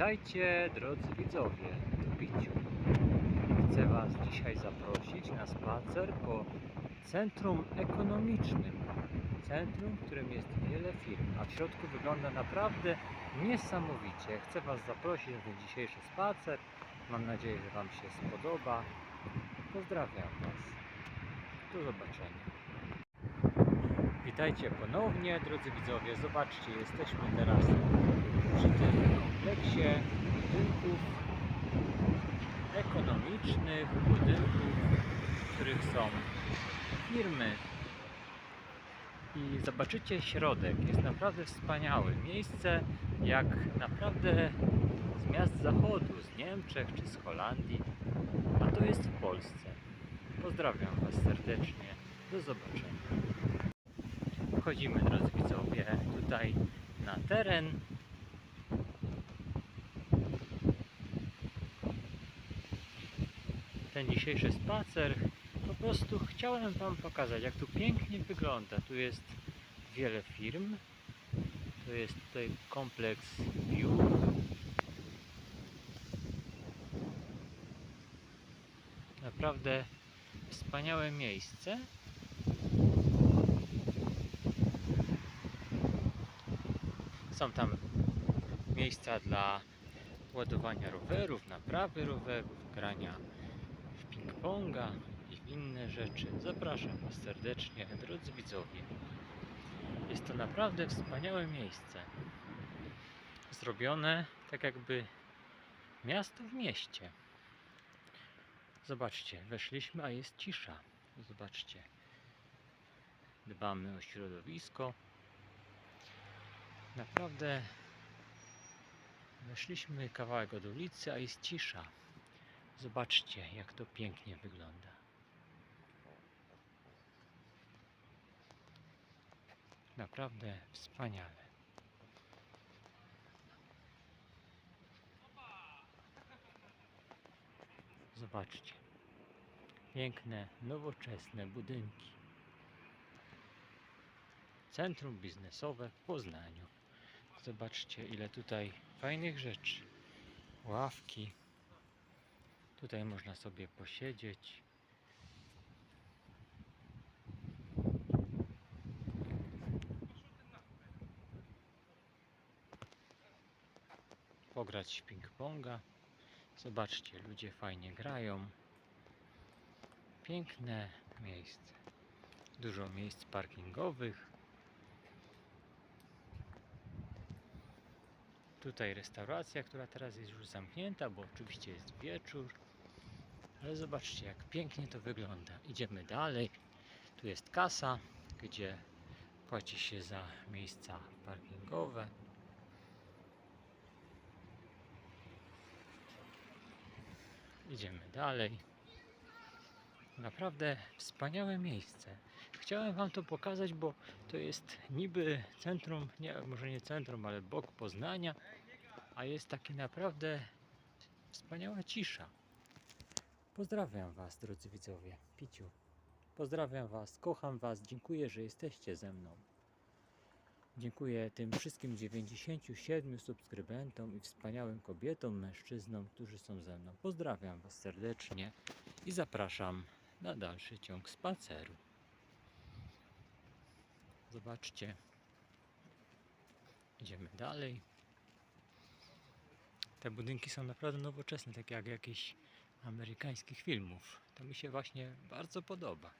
Witajcie drodzy widzowie w Biciu. Chcę Was dzisiaj zaprosić na spacer po centrum ekonomicznym. Centrum, w którym jest wiele firm, a w środku wygląda naprawdę niesamowicie. Chcę Was zaprosić na ten dzisiejszy spacer. Mam nadzieję, że Wam się spodoba. Pozdrawiam Was. Do zobaczenia. Witajcie ponownie, drodzy widzowie. Zobaczcie, jesteśmy teraz przy tym kompleksie budynków ekonomicznych, budynków, w których są firmy. I zobaczycie środek, jest naprawdę wspaniały. Miejsce jak naprawdę z miast zachodu, z Niemczech czy z Holandii, a to jest w Polsce. Pozdrawiam Was serdecznie. Do zobaczenia. Wchodzimy, drodzy widzowie, tutaj na teren. Ten dzisiejszy spacer po prostu chciałem Wam pokazać, jak tu pięknie wygląda. Tu jest wiele firm. To jest tutaj kompleks biur. Naprawdę wspaniałe miejsce. Są tam miejsca dla ładowania rowerów, naprawy rowerów, grania ping-ponga i inne rzeczy. Zapraszam Was serdecznie, drodzy widzowie. Jest to naprawdę wspaniałe miejsce. Zrobione tak jakby miasto w mieście. Zobaczcie, weszliśmy, a jest cisza. Zobaczcie. Dbamy o środowisko. Naprawdę weszliśmy kawałek od ulicy, a jest cisza. Zobaczcie, jak to pięknie wygląda. Naprawdę wspaniale. Zobaczcie. Piękne, nowoczesne budynki. Centrum biznesowe w Poznaniu. Zobaczcie, ile tutaj fajnych rzeczy. Ławki. Tutaj można sobie posiedzieć. Pograć ping-ponga. Zobaczcie, ludzie fajnie grają. Piękne miejsce. Dużo miejsc parkingowych. Tutaj restauracja, która teraz jest już zamknięta, bo oczywiście jest wieczór. Ale zobaczcie, jak pięknie to wygląda. Idziemy dalej. Tu jest kasa, gdzie płaci się za miejsca parkingowe. Idziemy dalej. Naprawdę wspaniałe miejsce. Chciałem Wam to pokazać, bo to jest niby centrum, nie, może nie centrum, ale bok Poznania, a jest taki naprawdę wspaniała cisza. Pozdrawiam Was, drodzy widzowie. Piciu. Pozdrawiam Was, kocham Was, dziękuję, że jesteście ze mną. Dziękuję tym wszystkim 97 subskrybentom i wspaniałym kobietom, mężczyznom, którzy są ze mną. Pozdrawiam Was serdecznie i zapraszam na dalszy ciąg spaceru. Zobaczcie. Idziemy dalej. Te budynki są naprawdę nowoczesne, takie jak jakichś amerykańskich filmów. To mi się właśnie bardzo podoba.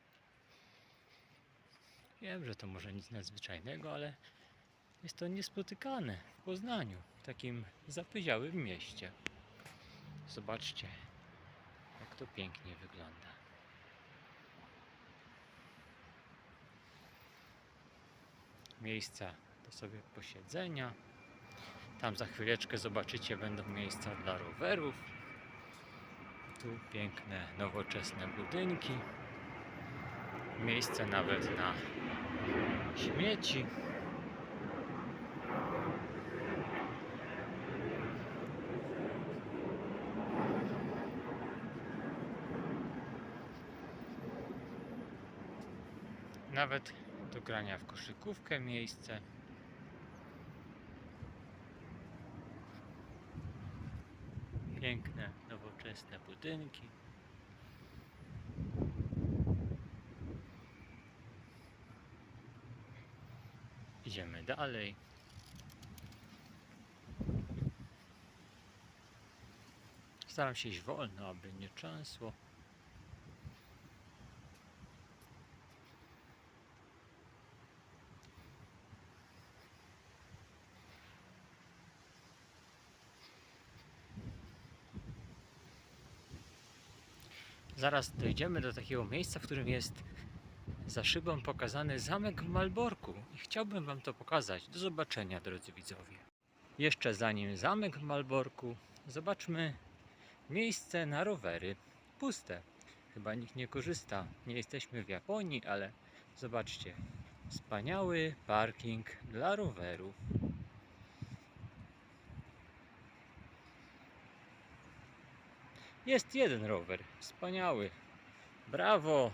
Wiem, że to może nic nadzwyczajnego, ale jest to niespotykane w Poznaniu, w takim zapyziałym mieście. Zobaczcie, jak to pięknie wygląda. Miejsca do sobie posiedzenia. Tam za chwileczkę zobaczycie, będą miejsca dla rowerów. Piękne, nowoczesne budynki. Miejsce nawet na śmieci. Nawet do grania w koszykówkę miejsce. Piękne, nowoczesne budynki. Idziemy dalej. Staram się iść wolno, aby nie trzęsło. Zaraz dojdziemy do takiego miejsca, w którym jest za szybą pokazany zamek w Malborku i chciałbym Wam to pokazać. Do zobaczenia, drodzy widzowie. Jeszcze zanim zamek w Malborku, zobaczmy miejsce na rowery. Puste. Chyba nikt nie korzysta. Nie jesteśmy w Japonii, ale zobaczcie. Wspaniały parking dla rowerów. Jest jeden rower. Wspaniały. Brawo,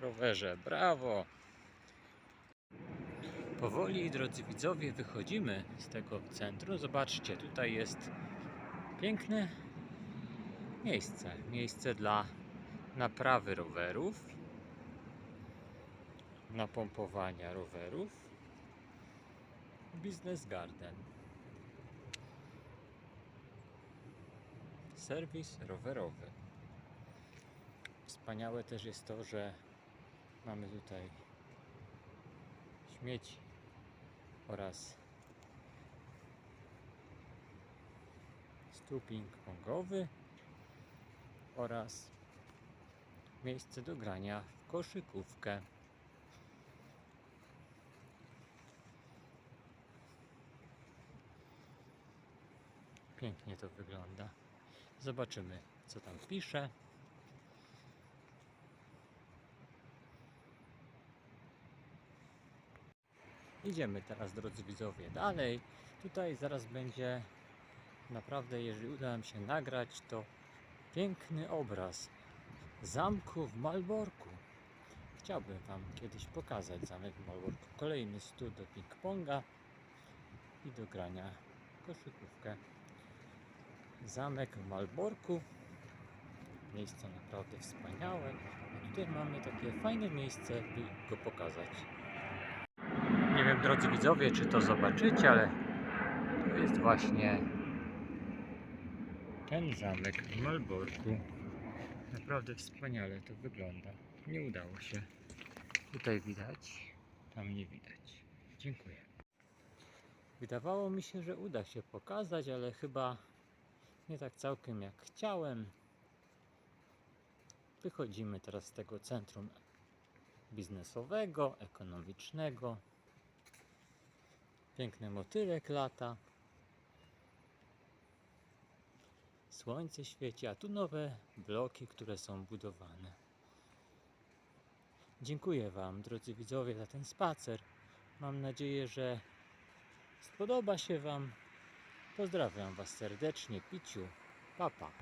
rowerze, brawo. Powoli, drodzy widzowie, wychodzimy z tego centrum. Zobaczcie, tutaj jest piękne miejsce. Miejsce dla naprawy rowerów, napompowania rowerów. Business Garden. Serwis rowerowy. Wspaniałe też jest to, że mamy tutaj śmieci oraz stół ping-pongowy oraz miejsce do grania w koszykówkę. Pięknie to wygląda. Zobaczymy, co tam pisze. Idziemy teraz, drodzy widzowie, dalej. Tutaj zaraz będzie naprawdę, jeżeli uda nam się nagrać, to piękny obraz zamku w Malborku. Chciałbym Wam kiedyś pokazać zamek w Malborku. Kolejny stół do ping-ponga i do grania koszykówkę. Zamek w Malborku. Miejsce naprawdę wspaniałe. A tutaj mamy takie fajne miejsce, by go pokazać. Nie wiem, drodzy widzowie, czy to zobaczycie, ale to jest właśnie ten zamek w Malborku. Naprawdę wspaniale to wygląda. Nie udało się. Tutaj widać, tam nie widać. Dziękuję. Wydawało mi się, że uda się pokazać, ale chyba nie tak całkiem jak chciałem. Wychodzimy teraz z tego centrum biznesowego, ekonomicznego. Piękny motylek lata. Słońce świeci, a tu nowe bloki, które są budowane. Dziękuję Wam, drodzy widzowie, za ten spacer. Mam nadzieję, że spodoba się Wam. Pozdrawiam Was serdecznie, Piciu. Papa.